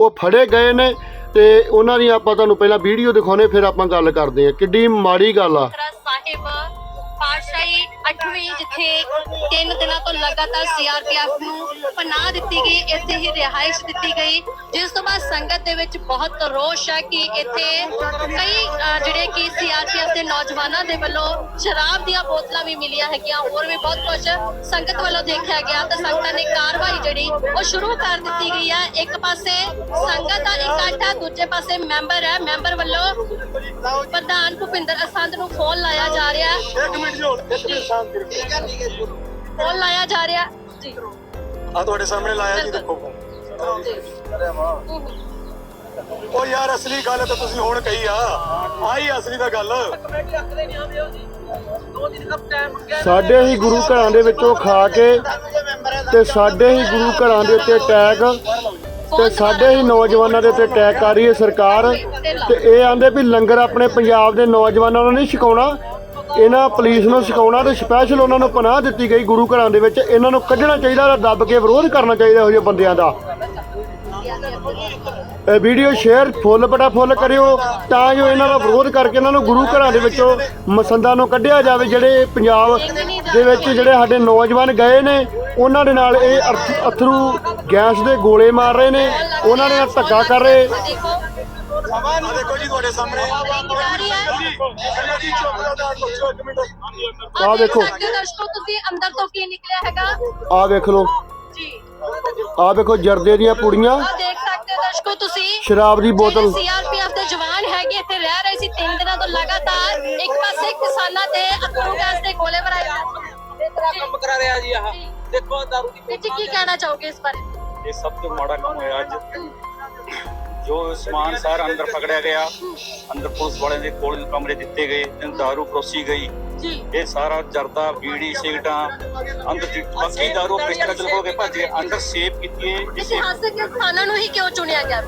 ਉਹ ਫੜੇ ਗਏ ਨੇ ਤੇ ਉਹਨਾਂ ਦੀ ਆਪਾਂ ਤੁਹਾਨੂੰ ਪਹਿਲਾਂ ਵੀਡੀਓ ਦਿਖਾਉਣੇ, ਫਿਰ ਆਪਾਂ ਗੱਲ ਕਰਦੇ ਹਾਂ। ਕਿੱਡੀ ਮਾੜੀ ਗੱਲ ਆ। ਸਾਹਿਬ, ਪਾਤਸ਼ਾਹੀ 8ਵੀਂ ਜਿੱਥੇ ਤਿੰਨ ਦਿਨਾਂ ਤੋਂ ਲਗਾਤਾਰ ਸੀਆਰਪੀਐਫ ਨੂੰ ਪਨਾਹ ਦਿੱਤੀ ਗਈ, ਇੱਥੇ ਹੀ ਰਿਹਾਇਸ਼ ਦਿੱਤੀ ਗਈ, ਜਿਸ ਤੋਂ ਬਾਅਦ ਸੰਗਤ ਦੇ ਵਿੱਚ ਬਹੁਤ ਰੋਸ਼ ਹੈ ਕਿ ਇੱਥੇ ਕਈ ਜਿਹੜੇ ਕਿ ਸੀਆਰਪੀਐਫ ਦੇ ਨੌਜਵਾਨਾਂ ਦੇ ਵੱਲੋਂ ਸ਼ਰਾਬ ਦੀਆਂ ਬੋਤਲਾਂ ਵੀ ਮਿਲੀਆਂ ਹੈਗੀਆਂ, ਹੋਰ ਵੀ ਬਹੁਤ ਕੁਝ ਸੰਗਤ ਵੱਲੋਂ ਦੇਖਿਆ ਗਿਆ, ਤਾਂ ਸੰਗਤਾਂ ਨੇ ਕਾਰਵਾਈ ਜਿਹੜੀ ਉਹ ਸ਼ੁਰੂ ਕਰ ਦਿੱਤੀ ਗਈ ਹੈ। ਇੱਕ ਪਾਸੇ ਸੰਗਤ ਦਾ ਇਕੱਠ ਹੈ, ਦੂਜੇ ਪਾਸੇ ਮੈਂਬਰ ਹੈ, ਮੈਂਬਰ ਵੱਲੋਂ ਪ੍ਰਧਾਨ ਭੁਪਿੰਦਰ ਅਸੰਦ ਨੂੰ ਫੋਨ ਲਾਇਆ ਜਾ ਰਿਹਾ ਹੈ। ਇੱਕ ਮਿੰਟ ਜੀ, ਹੋਰ ਮਿੰਟ। ਸ਼ਾਂਤ ਕਰੋ ਫੋਨ ਲਾਇਆ ਜਾ ਰਿਹਾ? ਜੀ। ਆ ਤੁਹਾਡੇ ਸਾਹਮਣੇ ਲਾਇਆ ਜੀ ਦੇਖੋ। ਉਹ ਯਾਰ ਅਸਲੀ ਗੱਲ ਤਾਂ ਤੁਸੀਂ ਹੁਣ ਕਹੀ ਆ। ਆਹੀ ਅਸਲੀ ਦਾ ਗੱਲ। ਸਾਡੇ ਹੀ ਗੁਰੂ ਘਰਾਂ ਦੇ ਵਿੱਚੋਂ ਖਾ ਕੇ ਤੇ ਸਾਡੇ ਹੀ ਗੁਰੂ ਘਰਾਂ ਦੇ ਉੱਤੇ ਅਟੈਕ ਤੇ ਸਾਡੇ ਹੀ ਨੌਜਵਾਨਾਂ ਦੇ ਉੱਤੇ ਅਟੈਕ ਕਰ ਰਹੀ ਹੈ ਸਰਕਾਰ। ਤੇ ਇਹ ਆਂਦੇ ਵੀ ਲੰਗਰ ਆਪਣੇ ਪੰਜਾਬ ਦੇ ਨੌਜਵਾਨਾਂ ਨੂੰ ਨਹੀਂ ਛਕਾਉਣਾ। ਇਹਨਾਂ ਪੁਲਿਸ ਨੂੰ ਛਕਾਉਣਾ ਤੇ ਸਪੈਸ਼ਲ ਉਹਨਾਂ ਨੂੰ ਪਨਾਹ ਦਿੱਤੀ ਗਈ ਗੁਰੂ ਘਰਾਂ ਦੇ ਵਿੱਚ। ਇਹਨਾਂ ਨੂੰ ਕੱਢਣਾ ਚਾਹੀਦਾ ਦੱਬ ਕੇ ਵਿਰੋਧ ਕਰਨਾ ਚਾਹੀਦਾ ਇਹੋ ਜਿਹੇ ਬੰਦਿਆਂ ਦਾ। ਇਹ ਵੀਡੀਓ ਸ਼ੇਅਰ ਫੁੱਲ ਬਟਾ ਫੁੱਲ ਕਰਿਓ ਤਾਂ ਜੋ ਇਹਨਾਂ ਦਾ ਵਿਰੋਧ ਕਰਕੇ ਇਹਨਾਂ ਨੂੰ ਗੁਰੂ ਘਰਾਂ ਦੇ ਵਿੱਚੋਂ ਮਸੰਦਾਂ ਨੂੰ ਕੱਢਿਆ ਜਾਵੇ। ਜਿਹੜੇ ਪੰਜਾਬ ਦੇ ਵਿੱਚ ਜਿਹੜੇ ਸਾਡੇ ਨੌਜਵਾਨ ਗਏ ਨੇ, ਉਹਨਾਂ ਦੇ ਨਾਲ ਇਹ ਅਰਥ- ਅਥਰੂ ਗੈਸ ਦੇ ਗੋਲੇ ਮਾਰ ਰਹੇ ਨੇ, ਉਹਨਾਂ ਦੇ ਨਾਲ ਧੱਕਾ ਕਰ ਰਹੇ। ਆ ਦੇਖੋ ਜੀ ਤੁਹਾਡੇ ਸਾਹਮਣੇ ਜਾ ਰਹੀ ਹੈ ਚਲੋ ਜੀ ਚੁੱਪ ਰਹੋ ਦਾ ਪੁੱਛੋ ਇੱਕ ਮਿੰਟ ਆਹ ਦੇਖੋ। ਸਕਦੇ ਹੋ ਦਰਸ਼ਕੋ ਤੁਸੀਂ ਅੰਦਰ ਤੋਂ ਕੀ ਨਿਕਲਿਆ ਹੈਗਾ ਆਹ ਵੇਖ ਲਓ ਜੀ ਆਹ ਵੇਖੋ ਜਰਦੇ ਦੀਆਂ ਪੁੜੀਆਂ ਆਹ ਦੇਖ ਸਕਦੇ ਹੋ ਦਰਸ਼ਕੋ ਤੁਸੀਂ ਸ਼ਰਾਬ ਦੀ ਬੋਤਲ ਸੀਆਰਪੀਐਫ ਦੇ ਜਵਾਨ ਹੈਗੇ ਇੱਥੇ ਰਹਿ ਰਹੇ ਸੀ ਤਿੰਨ ਦਿਨਾਂ ਤੋਂ ਲਗਾਤਾਰ ਇੱਕ ਪਾਸੇ ਕਿਸਾਨਾਂ ਤੇ ਅਥਰੂ ਗੈਸ ਦੇ ਗੋਲੇ ਵਰਾਏ ਇਸ ਤਰ੍ਹਾਂ ਕੰਮ ਕਰਾ ਰਿਹਾ ਜੀ ਆਹ ਦੇਖੋ ਦਾਰੂ ਦੀ ਵਿੱਚ ਕੀ ਕਹਿਣਾ ਚਾਹੋਗੇ ਇਸ ਬਾਰੇ ਇਹ ਸਭ ਤੋਂ ਮਾੜਾ ਕੰਮ ਹੋਇਆ ਅੱਜ ਜੋ ਸਮਾਨ ਸਾਰਾ ਅੰਦਰ ਪਕੜਿਆ ਗਿਆ ਅੰਦਰ ਪੁਲਿਸ ਵਾਲਿਆਂ ਦੇ ਕੋਲ ਕਮਰੇ ਦਿੱਤੇ ਗਏ ਤੇ ਦਾਰੂ ਪਰੋਸੀ ਗਈ। ਜੀ। ਇਹ ਸਾਰਾ ਜਰਦਾ ਬੀੜੀ ਸਿਗਟਾਂ ਅੰਦਰ ਦੀ ਬਾਕੀ ਦਾਰੂ ਪਿਸਟਲ ਚਲ ਹੋ ਕੇ ਭੱਜ ਗਏ ਅੰਦਰ ਸੇਵ ਕੀਤੀ ਹੈ ਇਤਿਹਾਸਕ ਸਥਾਨਾਂ ਨੂੰ ਹੀ ਕਿਉਂ ਚੁਣਿਆ ਗਿਆ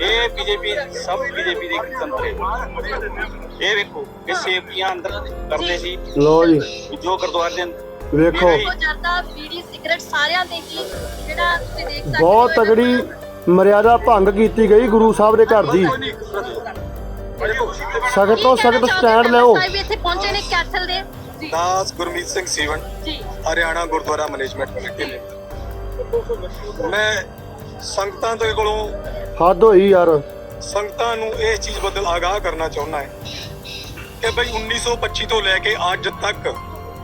ਇਹ ਬੀਜੇਪੀ ਸਭ ਬੀਜੇਪੀ ਦੇ ਤੰਤਰ। ਹੈ ਇਹ ਵੇਖੋ ਇਹ ਸੇਵੀਆਂ ਅੰਦਰ ਕਰਦੇ ਸੀ। ਲੋ ਜੀ। ਜੋ ਗੁਰਦੁਆਰੇ ਦੇ ਵੇਖੋ। ਉਹ ਜਰਦਾ ਬੀੜੀ ਸਿਗਰਟ ਸਾਰਿਆਂ ਦੇ ਹੀ ਜਿਹੜਾ ਤੁਸੀਂ ਦੇਖ ਸਕਦੇ ਬਹੁਤ ਹੋ। ਤਗੜੀ ਮਰਿਆਦਾ ਭੰਗ ਕੀਤੀ ਗਈ ਗੁਰੂ ਸਾਹਿਬ ਦੇ ਘਰ ਦੀ। ਸਖਤ ਤੋਂ ਸਖਤ ਸਟੈਂਡ ਲਿਓ। ਸਾਹਿਬ ਇੱਥੇ ਪਹੁੰਚੇ ਨੇ ਕੈਥਲ ਦੇ। ਜੀ। ਦਾਸ ਗੁਰਮੀਤ ਸਿੰਘ ਸੀਵਨ ਜੀ। ਹਰਿਆਣਾ ਗੁਰਦੁਆਰਾ ਮੈਨੇਜਮੈਂਟ ਕਮੇਟੀ ਨੇ। ਮੈਂ ਸੰਗਤਾਂ ਦੇ ਕੋਲੋਂ ਹੱਦ ਹੋਈ ਯਾਰ। ਸੰਗਤਾਂ ਨੂੰ ਇਹ ਚੀਜ਼ ਬਦਲ ਆਗਾਹ ਕਰਨਾ ਚਾਹੁੰਦਾ ਹੈ ਕਿ ਬਈ 1925 ਤੋਂ ਲੈ ਕੇ ਅੱਜ ਤੱਕ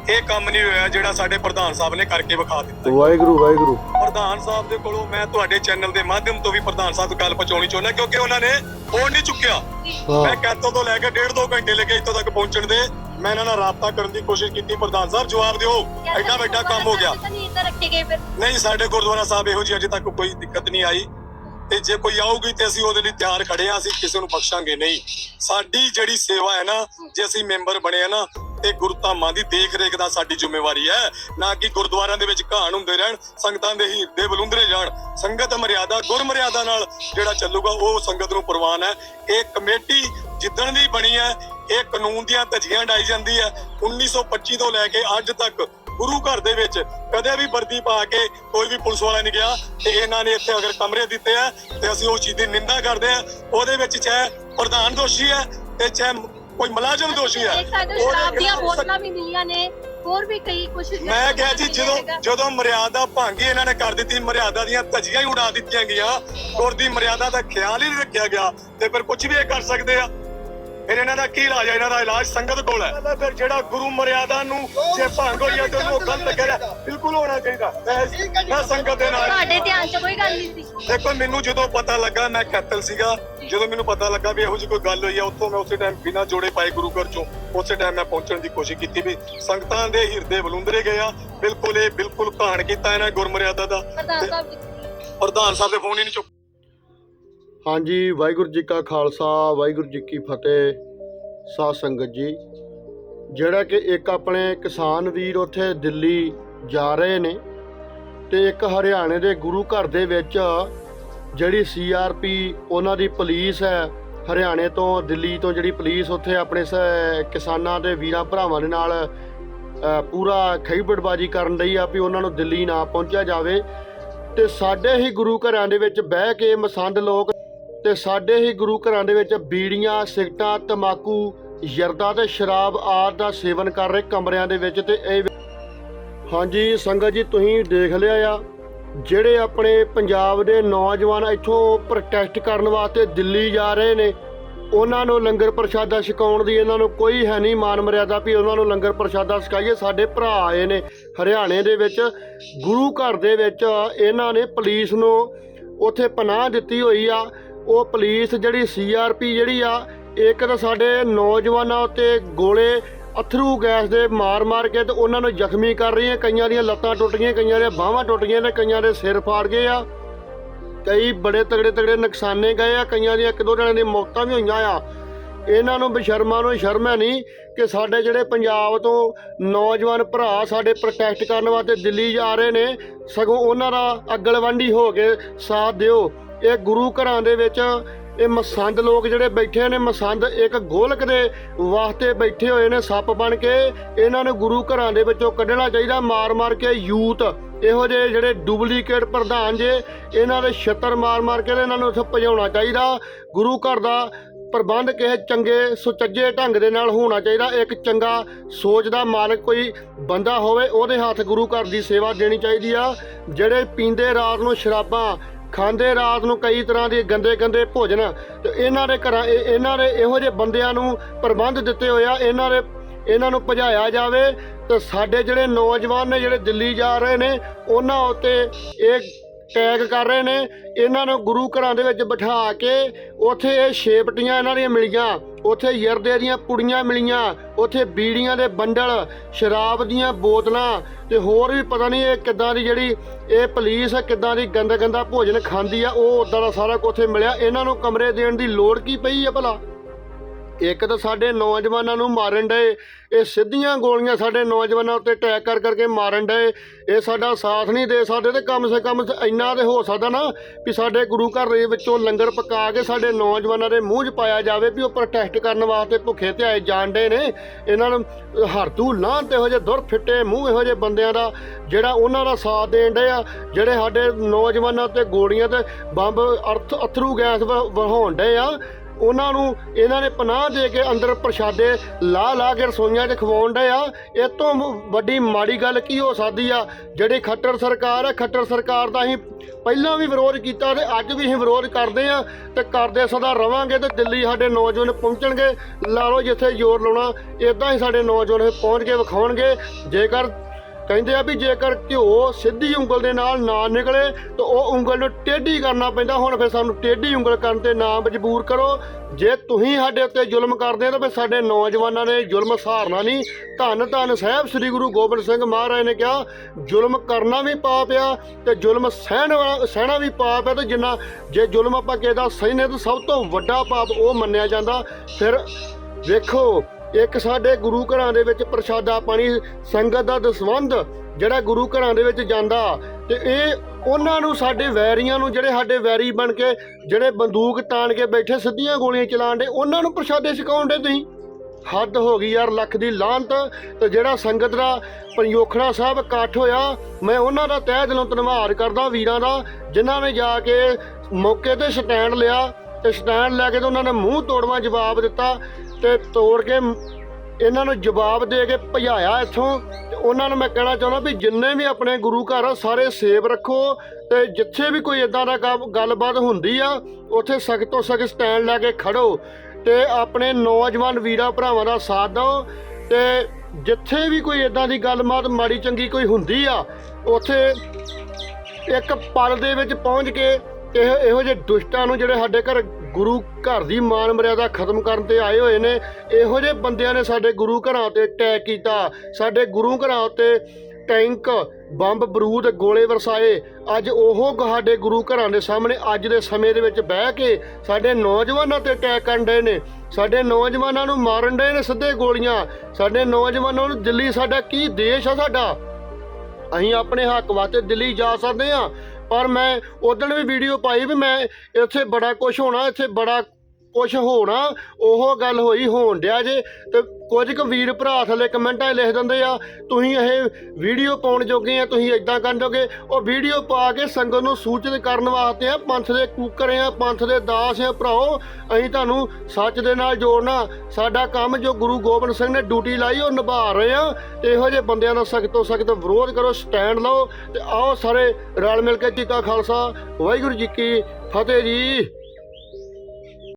ਇਹ ਕੰਮ ਨਹੀਂ ਹੋਇਆ ਜਿਹੜਾ ਸਾਡੇ ਪ੍ਰਧਾਨ ਸਾਹਿਬ ਨੇ ਕਰਕੇ ਵਿਖਾ ਦਿੱਤਾ। ਵਾਹਿਗੁਰੂ ਵਾਹਿਗੁਰੂ। ਪ੍ਰਧਾਨ ਸਾਹਿਬ ਦੇ ਕੋਲੋਂ ਮੈਂ ਤੁਹਾਡੇ ਚੈਨਲ ਦੇ ਮਾਧਿਅਮ ਤੋਂ ਵੀ ਪ੍ਰਧਾਨ ਸਾਹਿਬ ਗੱਲ ਪਹੁੰਚਾਉਣੀ ਚਾਹੁੰਦਾ ਕਿਉਂਕਿ ਉਹਨਾਂ ਨੇ ਫੋਨ ਨਹੀਂ ਚੁੱਕਿਆ। ਮੈਂ ਕੈਤੋਂ ਤੋਂ ਲੈ ਕੇ ਡੇਢ ਦੋ ਘੰਟੇ ਲੱਗੇ ਇੱਥੋਂ ਤੱਕ ਪਹੁੰਚਣ ਦੇ। ਮੈਂ ਇਹਨਾਂ ਨਾਲ ਰਾਬਤਾ ਕਰਨ ਦੀ ਕੋਸ਼ਿਸ਼ ਕੀਤੀ ਪ੍ਰਧਾਨ ਸਾਹਿਬ ਜਵਾਬ ਦਿਓ। ਐਡਾ ਵੱਡਾ ਕੰਮ ਹੋ ਗਿਆ। ਨਹੀਂ ਇੱਧਰ ਰੱਖੇ ਗਏ ਫਿਰ। ਨਹੀਂ ਸਾਡੇ ਗੁਰਦੁਆਰਾ ਸਾਹਿਬ ਇਹੋ ਜਿਹੀ ਅਜੇ ਤੱਕ ਕੋਈ ਦਿੱਕਤ ਨਹੀਂ ਆਈ। ਤੇ ਜੇ ਕੋਈ ਆਊਗੀ ਤੇ ਅਸੀਂ ਉਹਦੇ ਲਈ ਤਿਆਰ ਖੜੇ ਆ ਅਸੀਂ ਕਿਸੇ ਨੂੰ ਬਖਸ਼ਾਂਗੇ ਨਹੀਂ। ਸਾਡੀ ਜਿਹੜੀ ਸੇਵਾ ਹੈ ਨਾ ਜੇ ਅਸੀਂ ਮੈਂਬਰ ਬਣੇ ਆ ਨਾ ਤੇ ਗੁਰਧਾਮਾਂ ਦੀ ਦੇਖ ਰੇਖ ਦਾ ਸਾਡੀ ਜ਼ਿੰਮੇਵਾਰੀ ਹੈ, ਨਾ ਕਿ ਗੁਰਦੁਆਰਿਆਂ ਦੇ ਵਿੱਚ ਘਾਣ ਹੁੰਦੇ ਰਹਿਣ, ਸੰਗਤਾਂ ਦੇ ਹੀਰਦੇ ਬਲੁੰਦਰੇ ਜਾਣ। ਸੰਗਤ ਮਰਿਆਦਾ, ਗੁਰਮਰਿਆਦਾ ਨਾਲ ਜਿਹੜਾ ਚੱਲੂਗਾ, ਉਹ ਸੰਗਤ ਨੂੰ ਪ੍ਰਵਾਨ ਹੈ। ਇਹ ਕਮੇਟੀ ਜਿੱਦਣ ਦੀ ਬਣੀ ਹੈ, ਇਹ ਕਾਨੂੰਨ ਦੀਆਂ ਧੱਜੀਆਂ ਡਾਈ ਜਾਂਦੀ ਹੈ। 1925 ਤੋਂ ਲੈ ਕੇ ਅੱਜ ਤੱਕ ਗੁਰੂ ਘਰ ਦੇ ਵਿੱਚ ਕਦੇ ਵੀ ਵਰਦੀ ਪਾ ਕੇ ਕੋਈ ਵੀ ਪੁਲਿਸ ਵਾਲਾ ਨਹੀਂ ਗਿਆ। ਤੇ ਇਹਨਾਂ ਨੇ ਇੱਥੇ ਅਗਰ ਕਮਰੇ ਦਿੱਤੇ ਆ ਤੇ ਅਸੀਂ ਉਸ ਚੀਜ਼ ਦੀ ਨਿੰਦਾ ਕਰਦੇ ਆ ਉਹਦੇ ਵਿੱਚ ਚਾਹੇ ਪ੍ਰਧਾਨ ਦੋਸ਼ੀ ਹੈ, ਤੇ ਚਾਹੇ ਕੋਈ ਮੁਲਾਜ਼ਮ ਦੋਸ਼ੀ ਹੈ। ਉਹਦੇ ਸ਼ਰਾਬ ਦੀਆਂ ਬੋਤਲਾਂ ਵੀ ਮਿਲੀਆਂ ਨੇ ਹੋਰ ਵੀ ਕਈ ਕੁਝ ਮੈਂ ਕਿਹਾ ਜੀ ਜਦੋਂ ਜਦੋਂ ਮਰਿਆਦਾ ਭੰਗੀ ਇਹਨਾਂ ਨੇ ਕਰ ਦਿੱਤੀ ਮਰਿਆਦਾ ਦੀਆਂ ਧੱਜੀਆਂ ਹੀ ਉਡਾ ਦਿੱਤੀਆਂ ਗਈਆਂ। ਗੁਰ ਦੀ ਮਰਿਆਦਾ ਦਾ ਖਿਆਲ ਹੀ ਨਹੀਂ ਰੱਖਿਆ ਗਿਆ ਤੇ ਫਿਰ ਕੁਝ ਵੀ ਇਹ ਕਰ ਸਕਦੇ ਆ? ਫਿਰ ਇਹਨਾਂ ਦਾ ਕੀ ਇਲਾਜ ਹੈ? ਇਹਨਾਂ ਦਾ ਇਲਾਜ ਸੰਗਤ ਕੋਲ ਹੈ। ਫਿਰ ਜਿਹੜਾ ਗੁਰੂ ਮਰਿਆਦਾ ਨੂੰ ਜੇ ਭੰਗ ਹੋਈ ਹੈ ਤੇ ਉਹਨੂੰ ਗਲਤ ਕਹਿ ਰਿਹਾ। ਬਿਲਕੁਲ ਹੋਣਾ ਚਾਹੀਦਾ। ਮੈਂ- ਮੈਂ ਸੰਗਤ ਦੇ ਨਾਲ। ਤੁਹਾਡੇ ਧਿਆਨ 'ਚ ਕੋਈ ਗੱਲ ਨਹੀਂ ਸੀ। ਦੇਖੋ ਮੈਨੂੰ ਜਦੋਂ ਪਤਾ ਲੱਗਾ ਮੈਂ ਕੈਤਲ ਸੀਗਾ। ਜਦੋਂ ਮੈਨੂੰ ਪਤਾ ਲੱਗਾ ਵੀ ਇਹੋ ਜਿਹੀ ਕੋਈ ਗੱਲ ਹੋਈ ਆ ਉੱਥੋਂ ਮੈਂ ਉਸੇ ਟਾਈਮ ਬਿਨਾਂ ਜੋੜੇ ਪਾਏ ਗੁਰੂ ਘਰ ਚੋਂ ਉਸੇ ਟਾਈਮ ਮੈਂ ਪਹੁੰਚਣ ਦੀ ਕੋਸ਼ਿਸ਼ ਕੀਤੀ ਵੀ ਸੰਗਤਾਂ ਦੇ ਹਿਰਦੇ ਬਲੁੰਦਰੇ ਗਏ ਆ। ਬਿਲਕੁਲ ਇਹ ਬਿਲਕੁਲ ਕਹਾਣ ਕੀਤਾ ਇਹਨਾਂ ਗੁਰਮਰਿਆਦਾ ਦਾ। ਪ੍ਰਧਾਨ ਸਾਹਿਬ ਜੀ। ਪ੍ਰਧਾਨ ਸਾਹਿਬ ਦੇ ਫੋਨ ਹੀ ਨਹੀਂ ਚੁੱਕ ਹਾਂਜੀ, ਵਾਹਿਗੁਰੂ ਜੀ ਕਾ ਖਾਲਸਾ, ਵਾਹਿਗੁਰੂ ਜੀ ਕੀ ਫਤਿਹ। ਸਾਧ ਸੰਗਤ ਜੀ, ਜਿਹੜਾ ਕਿ ਇੱਕ ਆਪਣੇ ਕਿਸਾਨ ਵੀਰ ਉੱਥੇ ਦਿੱਲੀ ਜਾ ਰਹੇ ਨੇ ਤੇ ਇੱਕ ਹਰਿਆਣੇ ਦੇ ਗੁਰੂ ਘਰ ਦੇ ਵਿੱਚ ਜਿਹੜੀ ਸੀਆਰਪੀ ਉਹਨਾਂ ਦੀ ਪੁਲਿਸ ਹੈ, ਹਰਿਆਣੇ ਤੋਂ, ਦਿੱਲੀ ਤੋਂ ਜਿਹੜੀ ਪੁਲਿਸ ਉੱਥੇ ਆਪਣੇ ਸ- ਕਿਸਾਨਾਂ ਦੇ ਵੀਰਾਂ ਭਰਾਵਾਂ ਦੇ ਨਾਲ ਪੂਰਾ ਖਈਬੜਬਾਜੀ ਕਰਨ ਲਈ ਆ ਵੀ ਉਹਨਾਂ ਨੂੰ ਦਿੱਲੀ ਨਾ ਪਹੁੰਚਿਆ ਜਾਵੇ। ਤੇ ਸਾਡੇ ਹੀ ਗੁਰੂ ਘਰਾਂ ਦੇ ਵਿੱਚ ਬਹਿ ਕੇ ਮਸੰਦ ਲੋਕ ਤੇ ਸਾਡੇ ਹੀ ਗੁਰੂ ਘਰਾਂ ਦੇ ਵਿੱਚ ਬੀੜੀਆਂ, ਸਿਗਟਾਂ, ਤਮਾਕੂ, ਯਰਦਾ ਤੇ ਸ਼ਰਾਬ ਆਦਿ ਦਾ ਸੇਵਨ ਕਰ ਰਹੇ ਕਮਰਿਆਂ ਦੇ ਵਿੱਚ ਤੇ ਇਹ ਹਾਂਜੀ, ਸੰਗਤ ਜੀ, ਤੁਸੀਂ ਦੇਖ ਲਿਆ ਆ, ਜਿਹੜੇ ਆਪਣੇ ਪੰਜਾਬ ਦੇ ਨੌਜਵਾਨ ਇੱਥੋਂ ਪ੍ਰੋਟੈਸਟ ਕਰਨ ਵਾਸਤੇ ਦਿੱਲੀ ਜਾ ਰਹੇ ਨੇ, ਉਹਨਾਂ ਨੂੰ ਲੰਗਰ ਪ੍ਰਸ਼ਾਦਾ ਛਕਾਉਣ ਦੀ ਇਹਨਾਂ ਨੂੰ ਕੋਈ ਹੈ ਨਹੀਂ ਮਾਨ ਮਰਿਆਦਾ ਵੀ ਉਹਨਾਂ ਨੂੰ ਲੰਗਰ ਪ੍ਰਸ਼ਾਦਾ ਛਕਾਈਏ। ਸਾਡੇ ਭਰਾ ਆਏ ਨੇ ਹਰਿਆਣੇ ਦੇ ਵਿੱਚ, ਗੁਰੂ ਘਰ ਦੇ ਵਿੱਚ, ਇਹਨਾਂ ਨੇ ਪੁਲਿਸ ਨੂੰ ਉੱਥੇ ਪਨਾਹ ਦਿੱਤੀ ਹੋਈ ਆ। ਉਹ ਪੁਲਿਸ ਜਿਹੜੀ ਸੀਆਰਪੀ ਜਿਹੜੀ ਆ, ਇੱਕ ਤਾਂ ਸਾਡੇ ਨੌਜਵਾਨਾਂ ਉੱਤੇ ਗੋਲੇ ਅਥਰੂ ਗੈਸ ਦੇ ਮਾਰ-ਮਾਰ ਕੇ ਤੇ ਉਹਨਾਂ ਨੂੰ ਜ਼ਖਮੀ ਕਰ ਰਹੀ ਹੈ ਕਈਆਂ ਦੀਆਂ ਲੱਤਾਂ ਟੁੱਟ ਗਈਆਂ, ਕਈਆਂ ਦੀਆਂ ਬਾਹਾਂ ਟੁੱਟ ਗਈਆਂ ਨੇ ਕਈਆਂ ਦੇ ਸਿਰ ਫਾੜ ਗਏ ਆ। ਕਈ ਬੜੇ ਤਗੜੇ ਤਗੜੇ ਨੁਕਸਾਨੇ ਗਏ ਆ, ਕਈਆਂ ਦੀਆਂ ਇੱਕ ਦੋ ਜਣਿਆਂ ਦੀਆਂ ਮੌਤਾਂ ਵੀ ਹੋਈਆਂ ਆ। ਇਹਨਾਂ ਨੂੰ ਬਸ਼ਰਮਾਂ ਨੂੰ ਸ਼ਰਮ ਹੈ ਨਹੀਂ ਕਿ ਸਾਡੇ ਜਿਹੜੇ ਪੰਜਾਬ ਤੋਂ ਨੌਜਵਾਨ ਭਰਾ ਸਾਡੇ ਪ੍ਰੋਟੈਸਟ ਕਰਨ ਵਾਸਤੇ ਦਿੱਲੀ ਜਾ ਰਹੇ ਨੇ, ਸਗੋਂ ਉਹਨਾਂ ਦਾ ਅਗਲਵੰਡੀ ਹੋ ਕੇ ਸਾਥ ਦਿਓ। ਇਹ ਗੁਰੂ ਘਰਾਂ ਦੇ ਵਿੱਚ ਇਹ ਮਸੰਦ ਲੋਕ ਜਿਹੜੇ ਬੈਠੇ ਨੇ, ਮਸੰਦ ਇੱਕ ਗੋਲਕ ਦੇ ਵਾਸਤੇ ਬੈਠੇ ਹੋਏ ਨੇ, ਸੱਪ ਬਣ ਕੇ ਇਹਨਾਂ ਨੂੰ ਗੁਰੂ ਘਰਾਂ ਦੇ ਵਿੱਚੋਂ ਕੱਢਣਾ ਚਾਹੀਦਾ ਮਾਰ-ਮਾਰ ਕੇ ਯੂਥ। ਇਹੋ ਜਿਹੇ ਜਿਹੜੇ ਡੁਪਲੀਕੇਟ ਪ੍ਰਧਾਨ ਜੇ, ਇਹਨਾਂ ਦੇ ਛੱਤਰ ਮਾਰ-ਮਾਰ ਕੇ ਤੇ ਇਹਨਾਂ ਨੂੰ ਉੱਥੇ ਭਜਾਉਣਾ ਚਾਹੀਦਾ। ਗੁਰੂ ਘਰ ਦਾ ਪ੍ਰਬੰਧ ਕਿਸੇ ਚੰਗੇ, ਸੁਚੱਜੇ ਢੰਗ ਦੇ ਨਾਲ ਹੋਣਾ ਚਾਹੀਦਾ। ਇੱਕ ਚੰਗਾ ਸੋਚ ਦਾ ਮਾਲਕ ਕੋਈ ਬੰਦਾ ਹੋਵੇ, ਉਹਦੇ ਹੱਥ ਗੁਰੂ ਘਰ ਦੀ ਸੇਵਾ ਦੇਣੀ ਚਾਹੀਦੀ ਆ। ਜਿਹੜੇ ਪੀਂਦੇ ਰਾਤ ਨੂੰ ਸ਼ਰਾਬਾਂ ਖਾਂਦੇ ਰਾਤ ਨੂੰ ਕਈ ਤਰ੍ਹਾਂ ਦੇ ਗੰਦੇ ਗੰਦੇ ਭੋਜਨ, ਤੇ ਇਹਨਾਂ ਦੇ ਘਰਾਂ, ਇਹ- ਇਹਨਾਂ ਦੇ ਇਹੋ ਜਿਹੇ ਬੰਦਿਆਂ ਨੂੰ ਪ੍ਰਬੰਧ ਦਿੱਤੇ ਹੋਏ ਆ, ਇਹਨਾਂ ਦੇ, ਇਹਨਾਂ ਨੂੰ ਭਜਾਇਆ ਜਾਵੇ, ਤੇ ਸਾਡੇ ਜਿਹੜੇ ਨੌਜਵਾਨ ਨੇ, ਜਿਹੜੇ ਦਿੱਲੀ ਜਾ ਰਹੇ ਨੇ, ਉਹਨਾਂ ਉੱਤੇ ਇਹ ਟੈਗ ਕਰ ਰਹੇ ਨੇ, ਇਹਨਾਂ ਨੂੰ ਗੁਰੂ ਘਰਾਂ ਦੇ ਵਿੱਚ ਬਿਠਾ ਕੇ ਉੱਥੇ ਇਹ ਛੇਪਟੀਆਂ ਇਹਨਾਂ ਦੀਆਂ ਮਿਲੀਆਂ, ਉੱਥੇ ਯਰਦੇ ਦੀਆਂ ਪੁੜੀਆਂ ਮਿਲੀਆਂ, ਉੱਥੇ ਬੀੜੀਆਂ ਦੇ ਬੰਡਲ, ਸ਼ਰਾਬ ਦੀਆਂ ਬੋਤਲਾਂ ਤੇ ਹੋਰ ਵੀ ਪਤਾ ਨਹੀਂ ਇਹ ਕਿੱਦਾਂ ਦੀ ਜਿਹੜੀ ਇਹ ਪੁਲਿਸ ਕਿੱਦਾਂ ਦੀ ਗੰਦਾ ਗੰਦਾ ਭੋਜਨ ਖਾਂਦੀ ਆ, ਉਹ ਉਦਾਂ ਦਾ ਸਾਰਾ ਕੁਝ ਉੱਥੇ ਮਿਲਿਆ। ਇਹਨਾਂ ਨੂੰ ਕਮਰੇ ਦੇਣ ਦੀ ਲੋੜ ਕੀ ਪਈ ਆ ਭਲਾ? ਇੱਕ ਤਾਂ ਸਾਡੇ ਨੌਜਵਾਨਾਂ ਨੂੰ ਮਾਰਨ ਡਏ, ਇਹ ਸਿੱਧੀਆਂ ਗੋਲੀਆਂ ਸਾਡੇ ਨੌਜਵਾਨਾਂ ਉੱਤੇ ਅਟੈਕ ਕਰ ਕਰਕੇ ਮਾਰਨ ਡਏ। ਇਹ ਸਾਡਾ ਸਾਥ ਨਹੀਂ ਦੇ ਸਕਦੇ ਤੇ ਕਮ ਸੇ ਕਮ ਇੰਨਾ ਤੇ ਹੋ ਸਕਦਾ ਨਾ ਵੀ ਸਾਡੇ ਗੁਰੂ ਘਰ ਦੇ ਵਿੱਚੋਂ ਲੰਗਰ ਪਕਾ ਕੇ ਸਾਡੇ ਨੌਜਵਾਨਾਂ ਦੇ ਮੂੰਹ 'ਚ ਪਾਇਆ ਜਾਵੇ ਵੀ ਉਹ ਪ੍ਰੋਟੈਸਟ ਕਰਨ ਵਾਸਤੇ ਭੁੱਖੇ ਤੇ ਆਏ ਜਾਣ ਡੇ ਨੇ। ਇਹਨਾਂ ਨੂੰ ਹਰਤੂ ਲਾਂ ਤੇ ਇਹੋ ਜਿਹੇ ਦੁਰ ਫਿੱਟੇ ਮੂੰਹ ਇਹੋ ਜਿਹੇ ਬੰਦਿਆਂ ਦਾ ਜਿਹੜਾ ਉਹਨਾਂ ਦਾ ਸਾਥ ਦੇਣ ਡੇ ਆ, ਜਿਹੜੇ ਸਾਡੇ ਨੌਜਵਾਨਾਂ ਉੱਤੇ ਗੋਲੀਆਂ ਤੇ ਬੰਬ ਅਰਥ ਅਥਰੂ ਗੈਸ ਵ- ਵਹਾਉਣ ਡੇ ਆ। ਉਹਨਾਂ ਨੂੰ ਇਹਨਾਂ ਨੇ ਪਨਾਹ ਦੇ ਕੇ ਅੰਦਰ ਪ੍ਰਸ਼ਾਦੇ ਲਾ ਲਾ ਕੇ ਰਸੋਈਆਂ 'ਚ ਖਵਾਉਣ ਡਏ ਆ। ਇਹ ਤੋਂ ਵੱਡੀ ਮਾੜੀ ਗੱਲ ਕੀ ਹੋ ਸਕਦੀ ਆ? ਜਿਹੜੀ ਖੱਟਰ ਸਰਕਾਰ ਹੈ ਖੱਟਰ ਸਰਕਾਰ ਦਾ ਅਸੀਂ ਪਹਿਲਾਂ ਵੀ ਵਿਰੋਧ ਕੀਤਾ ਤੇ ਅੱਜ ਵੀ ਅਸੀਂ ਵਿਰੋਧ ਕਰਦੇ ਆ ਤੇ ਕਰਦੇ ਸਦਾ ਰਵਾਂਗੇ ਤੇ ਦਿੱਲੀ ਸਾਡੇ ਨੌਜਵਾਨ ਪਹੁੰਚਣਗੇ। ਲਾ ਲਓ ਜਿੱਥੇ ਜ਼ੋਰ ਲਾਉਣਾ ਇਦਾਂ ਹੀ ਸਾਡੇ ਨੌਜਵਾਨ ਪਹੁੰਚ ਕੇ ਵਿਖਾਉਣਗੇ। ਜੇਕਰ ਕਹਿੰਦੇ ਆ ਵੀ ਜੇਕਰ ਘਿਓ ਸਿੱਧੀ ਉਂਗਲ ਦੇ ਨਾਲ ਨਾ ਨਿਕਲੇ ਤਾਂ ਉਹ ਉਂਗਲ ਨੂੰ ਟੇਢੀ ਕਰਨਾ ਪੈਂਦਾ। ਹੁਣ ਫਿਰ ਸਾਨੂੰ ਟੇਢੀ ਉਂਗਲ ਕਰਨ ਤੇ ਨਾ ਮਜਬੂਰ ਕਰੋ। ਜੇ ਤੁਸੀਂ ਸਾਡੇ ਉੱਤੇ ਜ਼ੁਲਮ ਕਰਦੇ ਆ ਤਾਂ ਫਿਰ ਸਾਡੇ ਨੌਜਵਾਨਾਂ ਨੇ ਜ਼ੁਲਮ ਸਹਾਰਨਾ ਨਹੀਂ। ਧੰਨ ਧੰਨ ਸਾਹਿਬ ਸ੍ਰੀ ਗੁਰੂ ਗੋਬਿੰਦ ਸਿੰਘ ਮਹਾਰਾਜ ਨੇ ਕਿਹਾ, ਜ਼ੁਲਮ ਕਰਨਾ ਵੀ ਪਾਪ ਆ ਤੇ ਜ਼ੁਲਮ ਸਹਿਣ ਵਾ- ਸਹਿਣਾ ਵੀ ਪਾਪ ਆ ਤੇ ਜਿੰਨਾ ਜੇ ਜ਼ੁਲਮ ਆਪਾਂ ਕਿਸੇ ਦਾ ਸਹਿਨੇ ਤਾਂ ਸਭ ਤੋਂ ਵੱਡਾ ਪਾਪ ਉਹ ਮੰਨਿਆ ਜਾਂਦਾ। ਫਿਰ ਵੇਖੋ ਇੱਕ ਸਾਡੇ ਗੁਰੂ ਘਰਾਂ ਦੇ ਵਿੱਚ ਪ੍ਰਸ਼ਾਦਾ ਪਾਣੀ, ਸੰਗਤ ਦਾ ਦਸਵੰਧ ਜਿਹੜਾ ਗੁਰੂ ਘਰਾਂ ਦੇ ਵਿੱਚ ਜਾਂਦਾ ਤੇ ਇਹ ਉਹਨਾਂ ਨੂੰ ਸਾਡੇ ਵੈਰੀਆਂ ਨੂੰ ਜਿਹੜੇ ਸਾਡੇ ਵੈਰੀ ਬਣ ਕੇ ਜਿਹੜੇ ਬੰਦੂਕ ਤਾਣ ਕੇ ਬੈਠੇ, ਸਿੱਧੀਆਂ ਗੋਲੀਆਂ ਚਲਾਉਣ ਦੇ, ਉਹਨਾਂ ਨੂੰ ਪ੍ਰਸ਼ਾਦੇ ਛਕਾਉਣ ਦੇ ਤੁਸੀਂ? ਹੱਦ ਹੋ ਗਈ ਯਾਰ, ਲੱਖ ਦੀ ਲਾਹਨਤ ਤੇ ਜਿਹੜਾ ਸੰਗਤ ਦਾ ਪੰਜੋਖੜਾ ਸਾਹਿਬ ਇਕੱਠ ਹੋਇਆ, ਮੈਂ ਉਹਨਾਂ ਦਾ ਤਹਿ ਦਿਲੋਂ ਧੰਨਵਾਦ ਕਰਦਾ ਵੀਰਾਂ ਦਾ, ਜਿਨ੍ਹਾਂ ਨੇ ਜਾ ਕੇ ਮੌਕੇ ਤੇ ਸਟੈਂਡ ਲਿਆ ਤੇ ਸਟੈਂਡ ਲੈ ਕੇ ਤੇ ਉਹਨਾਂ ਨੇ ਮੂੰਹ ਤੋੜਵਾ ਜਵਾਬ ਦਿੱਤਾ। ਤੇ ਤੋੜ ਕੇ ਇਹਨਾਂ ਨੂੰ ਜਵਾਬ ਦੇ ਕੇ ਭਜਾਇਆ ਇੱਥੋਂ। ਤੇ ਉਹਨਾਂ ਨੂੰ ਮੈਂ ਕਹਿਣਾ ਚਾਹੁੰਦਾ ਵੀ ਜਿੰਨੇ ਵੀ ਆਪਣੇ ਗੁਰੂ ਘਰ ਆ, ਸਾਰੇ ਸੇਵ ਰੱਖੋ। ਤੇ ਜਿੱਥੇ ਵੀ ਕੋਈ ਇਦਾਂ ਦਾ ਕੰਮ- ਗੱਲਬਾਤ ਹੁੰਦੀ ਆ, ਉੱਥੇ ਸਖਤ ਤੋਂ ਸਖਤ ਸਟੈਂਡ ਲੈ ਕੇ ਖੜੋ। ਤੇ ਆਪਣੇ ਨੌਜਵਾਨ ਵੀਰਾਂ ਭਰਾਵਾਂ ਦਾ ਸਾਥ ਦਿਓ। ਤੇ ਜਿੱਥੇ ਵੀ ਕੋਈ ਇਦਾਂ ਦੀ ਗੱਲਬਾਤ ਮਾੜੀ ਚੰਗੀ ਕੋਈ ਹੁੰਦੀ ਆ, ਉੱਥੇ ਇੱਕ ਪਲ ਦੇ ਵਿੱਚ ਪਹੁੰਚ ਕੇ ਇਹ ਇਹੋ ਜਿਹੇ ਦੁਸ਼ਟਾਂ ਨੂੰ ਜਿਹੜੇ ਸਾਡੇ ਘਰ ਗੁਰੂ ਘਰ ਦੀ ਮਾਨ ਮਰਿਆਦਾ ਖਤਮ ਕਰਨ ਤੇ ਆਏ ਹੋਏ ਨੇ, ਇਹੋ ਜਿਹੇ ਬੰਦਿਆਂ ਨੇ ਸਾਡੇ ਗੁਰੂ ਘਰਾਂ ਉੱਤੇ ਅਟੈਕ ਕੀਤਾ, ਸਾਡੇ ਗੁਰੂ ਘਰਾਂ ਉੱਤੇ ਟੈਂਕ, ਬੰਬ, ਬਰੂਦ ਗੋਲੇ ਵਰਸਾਏ। ਅੱਜ ਉਹ ਸਾਡੇ ਗੁਰੂ ਘਰਾਂ ਦੇ ਸਾਹਮਣੇ ਅੱਜ ਦੇ ਸਮੇਂ ਦੇ ਵਿੱਚ ਬਹਿ ਕੇ ਸਾਡੇ ਨੌਜਵਾਨਾਂ ਤੇ ਅਟੈਕ ਕਰਨ ਡਏ ਨੇ। ਸਾਡੇ ਨੌਜਵਾਨਾਂ ਨੂੰ ਮਾਰਨ ਡਏ ਨੇ ਸਿੱਧੇ ਗੋਲੀਆਂ। ਸਾਡੇ ਨੌਜਵਾਨਾਂ ਨੂੰ ਦਿੱਲੀ ਸਾਡਾ ਕੀ ਦੇਸ਼ ਆ ਸਾਡਾ? ਅਸੀਂ ਆਪਣੇ ਹੱਕ ਵਾਸਤੇ ਦਿੱਲੀ ਜਾ ਸਕਦੇ ਹਾਂ। ਪਰ ਮੈਂ ਉਦੋਂ ਵੀ ਵੀਡੀਓ ਪਾਈ ਵੀ ਮੈਂ ਇੱਥੇ ਬੜਾ ਕੁਝ ਹੋਣਾ ਇੱਥੇ ਬੜਾ ਕੁਝ ਹੋਣਾ, ਉਹ ਗੱਲ ਹੋਈ, ਹੋਣ ਡਿਆ ਜੇ। ਤੇ ਕੁਝ ਕੁ ਵੀਰ ਭਰਾ ਥੱਲੇ ਕਮੈਂਟਾਂ 'ਚ ਲਿਖ ਦਿੰਦੇ ਆ, ਤੁਸੀਂ ਇਹ ਵੀਡੀਓ ਪਾਉਣ ਜੋਗੇ ਆ, ਤੁਸੀਂ ਇਦਾਂ ਕਰਨ ਜੋਗੇ? ਉਹ ਵੀਡੀਓ ਪਾ ਕੇ ਸੰਗਤ ਨੂੰ ਸੂਚਿਤ ਕਰਨ ਵਾਸਤੇ ਆ, ਪੰਥ ਦੇ ਕੂਕਰ ਆ, ਪੰਥ ਦੇ ਦਾਸ ਆ, ਭਰਾਓ। ਅਸੀਂ ਤੁਹਾਨੂੰ ਸੱਚ ਦੇ ਨਾਲ ਜੋੜਨਾ। ਸਾਡਾ ਕੰਮ ਜੋ ਗੁਰੂ ਗੋਬਿੰਦ ਸਿੰਘ ਨੇ ਡਿਊਟੀ ਲਾਈ, ਉਹ ਨਿਭਾ ਰਹੇ ਆ। ਤੇ ਇਹੋ ਜਿਹੇ ਬੰਦਿਆਂ ਦਾ ਸਖਤ ਤੋਂ ਸਖਤ ਵਿਰੋਧ ਕਰੋ, ਸਟੈਂਡ ਲਓ। ਤੇ ਆਓ ਸਾਰੇ ਰਲ ਮਿਲ ਕੇ ਟੀਕਾ ਖਾਲਸਾ। ਵਾਹਿਗੁਰੂ ਜੀ ਕੀ ਫਤਿਹ ਜੀ।